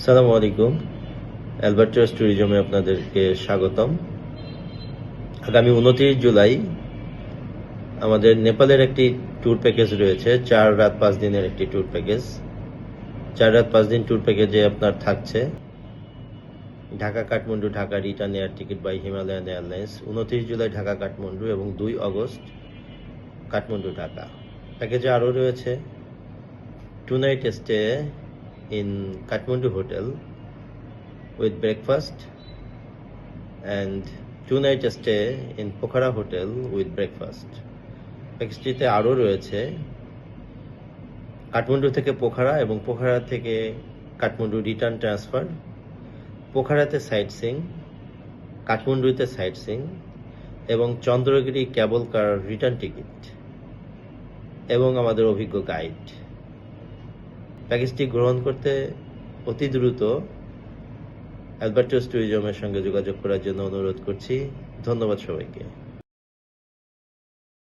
সালামু আলাইকুম। অ্যালবার্টাস ট্যুরিজমে আপনাদেরকে স্বাগতম। আগামী উনত্রিশ জুলাই আমাদের নেপালের একটি ট্যুর প্যাকেজ রয়েছে, চার রাত পাঁচ দিনের একটি ট্যুর প্যাকেজ চার রাত পাঁচ দিন ট্যুর প্যাকেজে আপনার থাকছে। Dhaka Kathmandu Dhaka return air ticket by Himalayan airlines উনত্রিশ জুলাই ঢাকা কাঠমান্ডু এবং দুই অগস্ট কাঠমান্ডু ঢাকা। প্যাকেজে আরও রয়েছে two night stay in Kathmandu Hotel with breakfast and two night stay in Pokhara Hotel with breakfast. প্যাকেজটিতে আরও রয়েছে কাঠমান্ডু থেকে পোখারা এবং পোখারা থেকে কাঠমান্ডু রিটার্ন ট্রান্সফার পোখারাতে সাইট সিং কাঠমান্ডুতে সাইট সিং এবং Chandragiri cable car return ticket এবং আমাদের অভিজ্ঞ গাইড প্যাকেজটি গ্রহণ করতে অতি দ্রুত অ্যালবার্টোস ট্যুরিজমের সঙ্গে যোগাযোগ করার জন্য অনুরোধ করছি। ধন্যবাদ সবাইকে।